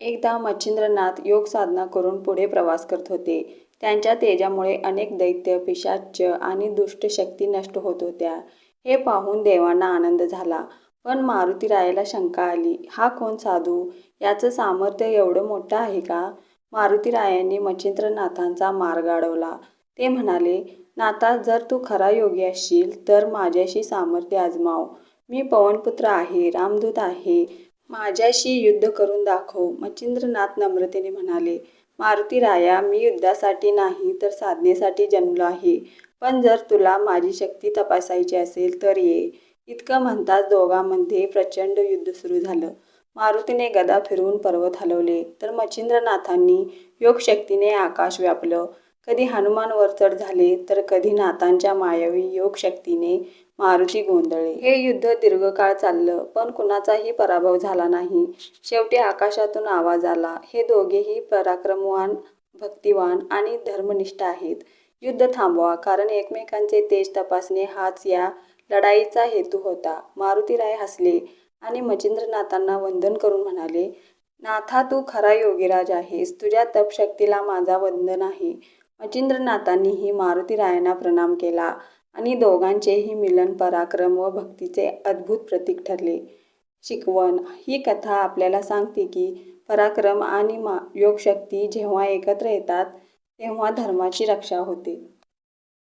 एकदा मच्छिंद्रनाथ योग साधना करून पुढे प्रवास करत होते. त्यांच्या तेजामुळे अनेक दैत्य, पिशाच्च आणि दुष्ट शक्ती नष्ट होत होत्या. हे पाहून देवांना आनंद झाला. पण मारुतीरायाला शंका आली. हा कोण साधू? याचं सामर्थ्य एवढं मोठं आहे का? मारुतीरायांनी मच्छिंद्रनाथांचा मार्ग अडवला. ते म्हणाले, नाथा, जर तू खरा योगी असशील तर माझ्याशी सामर्थ्य आजमाव मी पवनपुत्र आहे, रामदूत आहे. माझ्याशी युद्ध करून दाखव. मच्छिंद्रनाथ नम्रतेने म्हणाले, मारुतीराया, मी युद्धासाठी नाही तर साधनेसाठी जन्मलो आहे. पण जर तुला माझी शक्ती तपासायची असेल तर ये. इतकं म्हणताच दोघांमध्ये प्रचंड युद्ध सुरू झालं. मारुतीने गदा फिरवून पर्वत हलवले तर मच्छिंद्रनाथांनी योगशक्तीने आकाश व्यापलं. कधी हनुमान वरचढ झाले तर कधी नाथांच्या मायावी योगशक्तीने मारुती गोंधळे हे युद्ध दीर्घकाळ चाललं पण कुणाचाही पराभव झाला नाही. शेवटी आकाशातून आवाज आला, हे दोघेही पराक्रमवान, भक्तिवान आणि धर्मनिष्ठ आहेत. युद्ध थांबवा, कारण एकमेकांचे तेज तपासणे हाच या लढाईचा हेतू होता. मारुतीराय हसले आणि मच्छिंद्रनाथांना वंदन करून म्हणाले, नाथा, तू खरा योगीराज आहेस. तुझ्या तपशक्तीला माझा वंदन आहे. मच्छिंद्रनाथांनीही मारुतीरायांना प्रणाम केला आणि दोघांचेही मिलन पराक्रम व भक्तीचे अद्भुत प्रतीक ठरले. शिकवण ही कथा आपल्याला सांगते की पराक्रम आणि मा योगशक्ती जेव्हा एकत्र येतात तेव्हा धर्माची रक्षा होते.